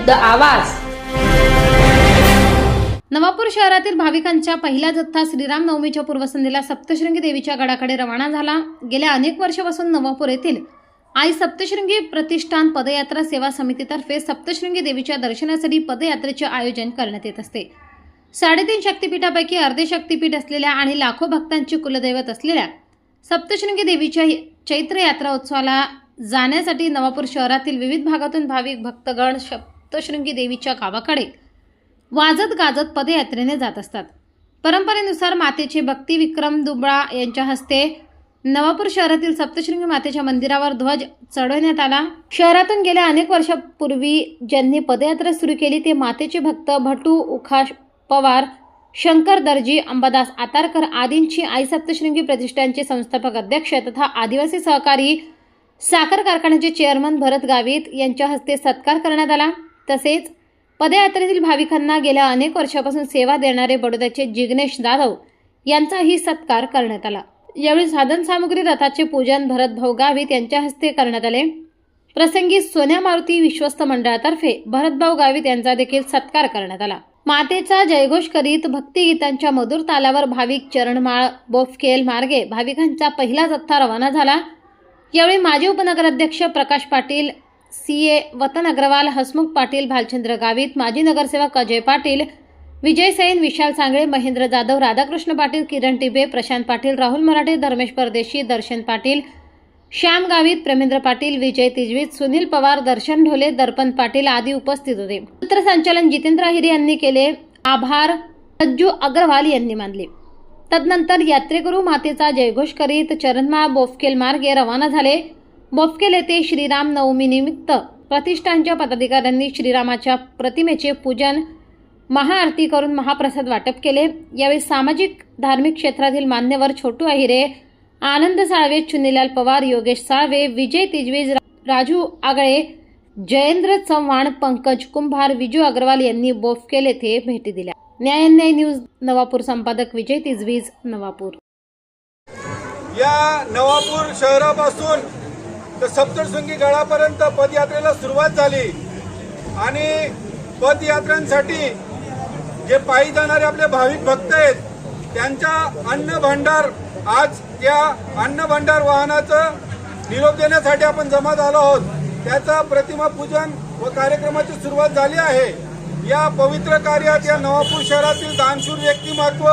विरुद्ध आवाज. नवापूर शहरातील भाविकांच्या पहिला जत्था श्रीराम नवमीच्या पूर्वसंध्येला सप्तशृंगी देवीच्या गडाकडे रवाना झाला. गेल्या अनेक वर्षापासून नवापूर येथील आई सप्तशृंगी प्रतिष्ठान पदयात्रा सेवा समितीतर्फे सप्तशृंगी देवीच्या दर्शनासाठी पदयात्रेचे आयोजन करण्यात येत असते. साडेतीन शक्तिपीठापैकी अर्धे शक्तिपीठ असलेल्या आणि लाखो भक्तांची कुलदैवत असलेल्या सप्तशृंगी देवीच्या चैत्र यात्रा उत्सवाला जाण्यासाठी नवापूर शहरातील विविध भागातून भाविक भक्तगण सप्तशृंगी देवीच्या गावाकडे वाजत गाजत पदयात्रेने जात असतात. परंपरेनुसार मातेचे भक्ती विक्रम दुबळा यांच्या हस्ते नवापूर शहरातील सप्तशृंगी मातेच्या मंदिरावर ध्वज चढवण्यात आला. शहरातून गेल्या अनेक वर्षापूर्वी ज्यांनी पदयात्रा सुरू केली ते मातेचे भक्त भटू उखाश पवार शंकर दर्जी अंबादास आतारकर आदींची आई सप्तशृंगी प्रतिष्ठानचे संस्थापक अध्यक्ष तथा आदिवासी सहकारी साखर कारखान्याचे चेअरमन भरत गावित यांच्या हस्ते सत्कार करण्यात आला. तसेच पदयात्रेतील भाविकांना गेल्या अनेक वर्षापासून सेवा देणारे बडोद्याचे जिग्नेश जाधव यांचाही सत्कार करण्यात आला. यावेळी साधनसामुग्री रथाचे पूजन भरतभाऊ गावित यांच्या हस्ते करण्यात आले. प्रसंगी सोन्या मारुती विश्वस्त मंडळातर्फे भरतभाऊ गावित यांचा देखील सत्कार करण्यात आला. मातेचा जयघोष करीत भक्तिगीतांच्या मधुर तालावर भाविक चरणमाळ बोफकेल मार्गे भाविकांचा पहिला जत्था रवाना झाला. यावेळी माजी उपनगराध्यक्ष प्रकाश पाटील सी ए वतन अग्रवाल हसमुख पाटील भालचंद्र गावित माजी नगरसेवक अजय पाटील विजय सैन विशाल सांगळे महेंद्र जाधव राधाकृष्ण पाटील किरण टिबे प्रशांत पाटील राहुल मराठे धर्मेश परदेशी दर्शन पाटील श्याम गावित प्रेमेंद्र पाटील विजय तिजवीत सुनील पवार दर्शन ढोले दर्पण पाटील आदी उपस्थित होते. सूत्रसंचालन जितेंद्र अहिरे यांनी केले. आभार. सज्जू अग्रवाल यांनी मानले. तदनंतर यात्रेकरू मातेचा जयघोष करीत चरणमा बोफकेल मार्गे रवाना झाले. बोफकेल येथे श्रीराम नवमी निमित्त प्रतिष्ठानच्या पदाधिकाऱ्यांनी श्रीरामाच्या प्रतिमेचे पूजन महाआरती करून महाप्रसाद वाटप केले. यावेळी सामाजिक धार्मिक क्षेत्रातील मान्यवर छोटू अहिरे आनंद साळवे चुनीलाल पवार योगेश साळवे विजय तिजवीज राजू आगळे जयेंद्र चव्हाण पंकज कुंभार विजू अग्रवाल यांनी बोफकेल येथे भेटी दिल्या. न्यायान्याय न्यूज नवापूर संपादक विजय तिजवीज नवापूर. या नवापूर शहरापासून तर सप्तशृंगी गडापर्यंत पदयात्रेला सुरुवात झाली. आणि पदयात्रांसाठी जे पायी जाणारे आपले भाविक भक्त आहेत त्यांच्या अन्न भांडार आज या अन्न भांडार वाहनाचं निरोप देण्यासाठी आपण जमा झालो आहोत. त्याचं प्रतिमा पूजन व कार्यक्रमाची सुरुवात झाली आहे. या पवित्र कार्यात या नवापूर शहरातील दानशूर व्यक्तिमत्व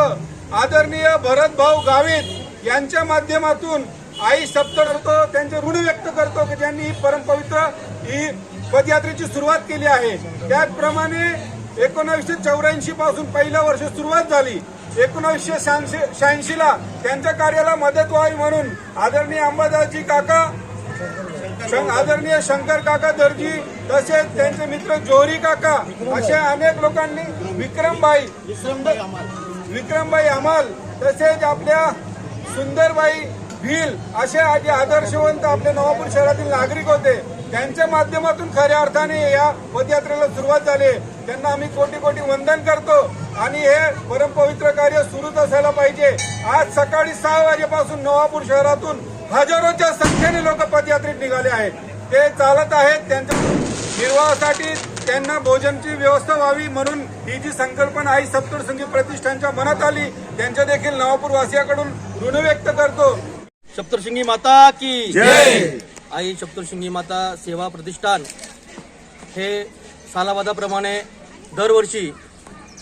आदरणीय भरतभाऊ गावित यांच्या माध्यमातून आई सप्त करतो त्यांचे ऋण व्यक्त करतो की ज्यांनी ही परमपवित्र ही पदयात्रेची सुरुवात केली आहे. त्याचप्रमाणे एकोणावीसशे चौऱ्याऐंशी पासून पहिल्या वर्ष सुरुवात झाली. एकोणावीसशे शहाऐंशी ला त्यांच्या कार्याला मदत व्हावी म्हणून आदरणीय अंबादासजी काका शं- आदरणीय शंकर काका दर्जी तसेच त्यांचे मित्र जोहरी काका अशा अनेक लोकांनी विक्रमबाई विक्रमबाई अमाल तसेच आपल्या सुंदरबाई भील असे जे आदर्शवंत आपल्या नवापूर शहरातील नागरिक होते. त्यांच्या माध्यमातून खऱ्या अर्थाने या पदयात्रेला सुरुवात झाली. त्यांना आम्ही कोटी कोटी वंदन करतो आणि हे परमपवित्र कार्य सुरूच असायला पाहिजे. आज सकाळी सहा वाजेपासून नवापूर शहरातून हजारोच्या संख्येने लोक पदयात्रेत निघाले आहेत. ते चालत आहेत त्यांच्या निर्वाहासाठी त्यांना भोजनची व्यवस्था व्हावी म्हणून ही जी संकल्पना आई सप्तशृंगी प्रतिष्ठानच्या मनात आली त्यांच्या देखील नवापूर वासियाकडून ऋण व्यक्त करतो. सप्तशृंगी माता की आई सप्तशृंगी माता सेवा प्रतिष्ठान. हे सालावादाप्रमाणे दरवर्षी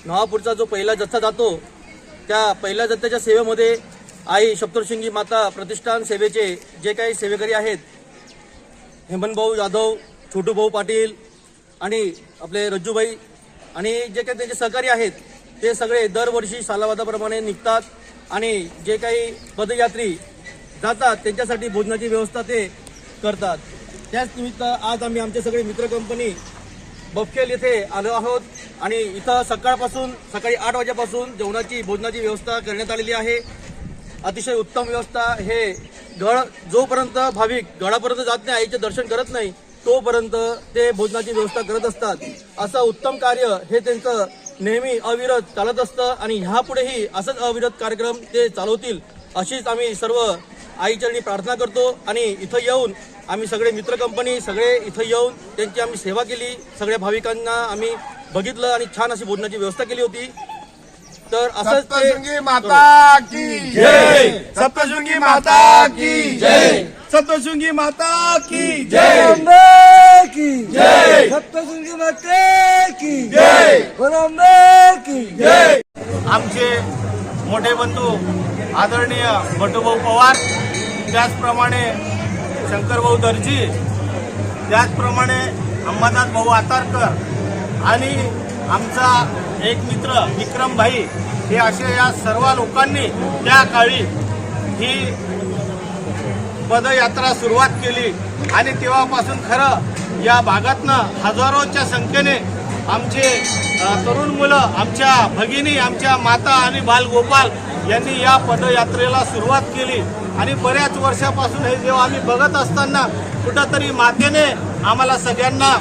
नवापूरचा जो पहिला जथ्था जातो त्या पहिल्या जथ्थ्याच्या सेवेमध्ये आई सप्तशृंगी माता प्रतिष्ठान सेवेचे जे काही सेवेकरी आहेत हेमंतभाऊ जाधव छोटूभाऊ पाटील आणि आपले रज्जूभाई आणि जे काही त्यांचे सहकारी आहेत ते सगळे दरवर्षी सालावादाप्रमाणे निघतात आणि जे काही पदयात्री जातात त्यांच्यासाठी भोजनाची व्यवस्था ते करतात. त्याच निमित्त आज आम्ही आमचे सगळे मित्र कंपनी बफखेल येथे आलो आहोत आणि इथं सकाळपासून सकाळी आठ वाजेपासून जेवणाची भोजनाची व्यवस्था करण्यात आलेली आहे. अतिशय उत्तम व्यवस्था हे गड जोपर्यंत भाविक गडापर्यंत जात नाही आईचे दर्शन करत नाही तोपर्यंत ते भोजनाची व्यवस्था करत असतात. असं उत्तम कार्य हे त्यांचं नेहमी अविरत चालत असतं आणि ह्यापुढेही असंच अविरत कार्यक्रम ते चालवतील अशीच आम्ही सर्व आईचरणी प्रार्थना करतो आणि इथं येऊन आम्ही सगळे मित्र कंपनी सगळे इथं येऊन त्यांची आम्ही सेवा केली. सगळ्या भाविकांना आम्ही बघितलं आणि छान अशी भोजनाची व्यवस्था केली होती. तर असंच ते माता की जय! सप्तशृंगी माता की जय! सप्तशृंगी माता की जय! की जय! सप्तशृंगी माते की जय! की जय! आमचे मोठे बंधू आदरणीय बटूभाऊ पवार त्याचप्रमाणे शंकरभाऊ दर्जी त्याचप्रमाणे अंबादास भाऊ आतारकर आणि आमचा एक मित्र विक्रमभाई हे असे या सर्व लोकांनी त्या काळी ही पदयात्रा सुरुवात केली. आणि तेव्हापासून खरं या भागातनं हजारोच्या संख्येने आमचे तरुण मुलं आमच्या भगिनी आमच्या माता आणि बालगोपाल यांनी या पदयात्रेला सुरुवात केली. आणि बऱ्याच वर्षापासून हे जेव्हा आम्ही बघत असताना कुठंतरी मातेने आम्हाला सगळ्यांना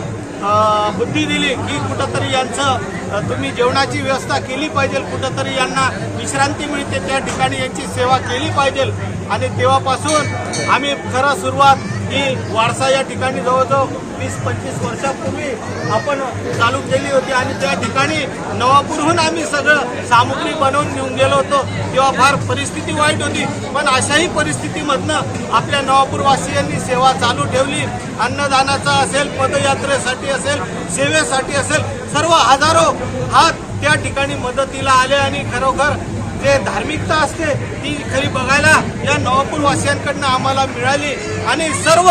बुद्धी दिली की कुठंतरी यांचं तुम्ही जेवणाची व्यवस्था केली पाहिजे कुठंतरी यांना विश्रांती मिळते त्या ठिकाणी यांची सेवा केली पाहिजे. आणि तेव्हापासून आम्ही खरं सुरुवात ही वारसा या ठिकाणी जवळजवळ वीस पंचवीस वर्षापूर्वी आपण चालू केली होती आणि त्या ठिकाणी नवापूरहून आम्ही सगळं सामुग्री बनवून घेऊन गेलो होतो. तेव्हा फार परिस्थिती वाईट होती. पण अशाही परिस्थितीमधनं आपल्या नवापूरवासियांनी सेवा चालू ठेवली. अन्नदानाचा असेल पदयात्रेसाठी असेल सेवेसाठी असेल सर्व हजारो हात त्या ठिकाणी मदतीला आले आणि खरोखर जे धार्मिकता असते ती खरी बघायला या नवापूरवासियांकडनं आम्हाला मिळाली. आणि सर्व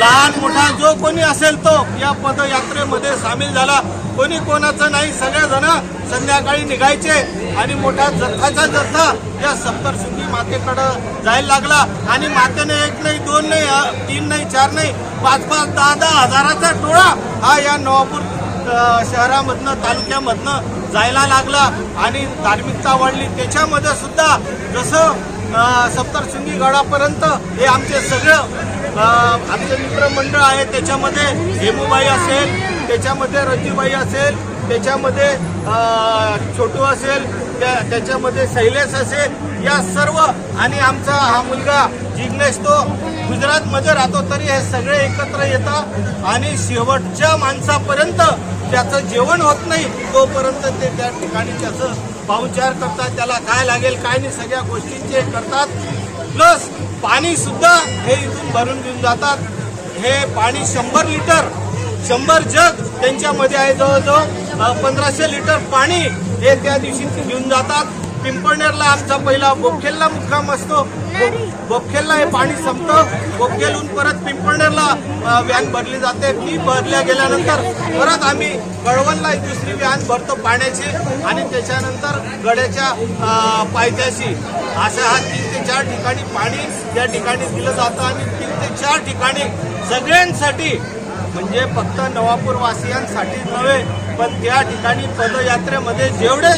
लहान मोठा जो कोणी असेल तो या पदयात्रेमध्ये सामील झाला. कोणी कोणाचं नाही सगळेजण संध्याकाळी निघायचे आणि मोठा जथ्थाचा जथ्था या सप्तशृंगी मातेकडं जायला लागला. आणि मातेने एक नाही दोन नाही तीन नाही चार नाही पाच पाच दहा दहा हजाराचा टोळा हा या नवापूर शहरामधनं तालुक्यामधनं जायला लागला आणि धार्मिकता वाढली. त्याच्यामध्ये सुद्धा जसं सप्तरशृंगी गडापर्यंत हे आमचे सगळं आमचे मित्रमंडळ आहे त्याच्यामध्ये हेमुबाई असेल त्याच्यामध्ये रज्जूबाई असेल त्याच्यामध्ये छोटू असेल त्या त्याच्यामध्ये शैलेश असेल या सर्व आणि आमचा हा मुलगा जिग्नेश तो गुजरातमध्ये राहतो तरी हे सगळे एकत्र येतात आणि शेवटच्या माणसापर्यंत त्याचं जेवण होत नाही तोपर्यंत ते त्या ठिकाणी त्याचं पाहुचार करतात त्याला काय लागेल काय नाही सगळ्या गोष्टींचे करतात. प्लस पाणीसुद्धा हे इथून भरून घेऊन जातात. हे पाणी शंभर लिटर शंभर जग त्यांच्यामध्ये आहे जवळजवळ पंधराशे लिटर पाणी हे त्या दिवशी ते घेऊन जातात. पिंपळनेरला आमचा पहिला बोपखेलला मुक्काम असतो. बो- बोपखेलला हे पाणी संपतं. बोपखेलहून परत पिंपळनेरला व्हॅन भरली जाते. ती भरल्या गेल्यानंतर परत आम्ही कळवणला एक दुसरी व्हॅन भरतो पाण्याची आणि त्याच्यानंतर गड्याच्या पायथ्याशी. अशा हा तीन ते चार ठिकाणी पाणी त्या ठिकाणी दिलं जातं आणि तीन ते चार ठिकाणी सगळ्यांसाठी म्हणजे फक्त नवापूर वासियांसाठी नव्हे पण त्या ठिकाणी पदयात्रेमध्ये जेवढे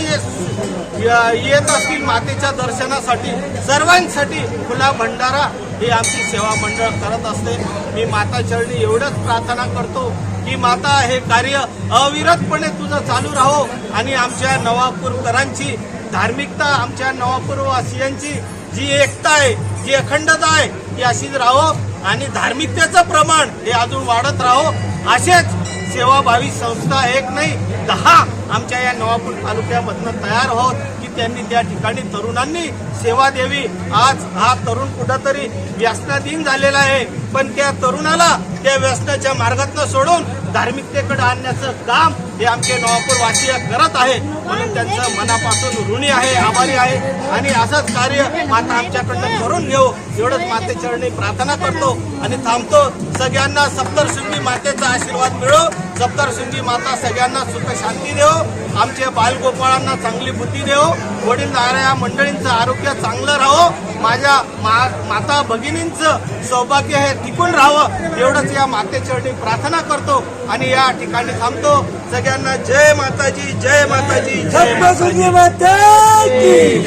य- येत असतील मातेच्या दर्शनासाठी सर्वांसाठी खुला भंडारा ही आमची सेवा मंडळ करत असते. मी माता चरणी एवढंच प्रार्थना करतो की माता हे कार्य अविरतपणे तुझं चालू राहो आणि आमच्या नवापूरकरांची धार्मिकता आमच्या नवापूरवासियांची जी एकता आहे जी अखंडता आहे ती अशीच राहो. आणि धार्मिकतेचं प्रमाण हे अजून वाढत राहो. असेच सेवाभावी संस्था एक नाही दहा आमच्या या नवापूर तालुक्यामधनं तयार होत की त्यांनी त्या ठिकाणी तरुणांनी सेवा द्यावी. आज हा तरुण कुठंतरी व्यसनाधीन झालेला आहे. पण त्या तरुणाला त्या व्यसनाच्या मार्गातनं सोडून धार्मिकतेकडे आणण्याचं काम हे आमचे नवापूर वासीय करत आहे. म्हणून त्यांचं मनापासून ऋणी आहे आभारी आहे. आणि असंच कार्य माता आमच्याकडनं करून घेऊ. एवढंच मातेचरणी प्रार्थना करतो आणि थांबतो. सगळ्यांना सप्तशृंगी मातेचा आशीर्वाद मिळो. सप्तशृंगी माता सगळ्यांना सुख शांती देव आमच्या बालगोपाळांना चांगली बुद्धी देव वडील या मंडळींचं आरोग्य चांगलं राहो. माझ्या मा- माता भगिनींचं सौभाग्य हे टिकून राहावं एवढंच या मातेचरणी प्रार्थना करतो आणि या ठिकाणी थांबतो. सगळ्यांना जय माताजी जय माताजी जय माते की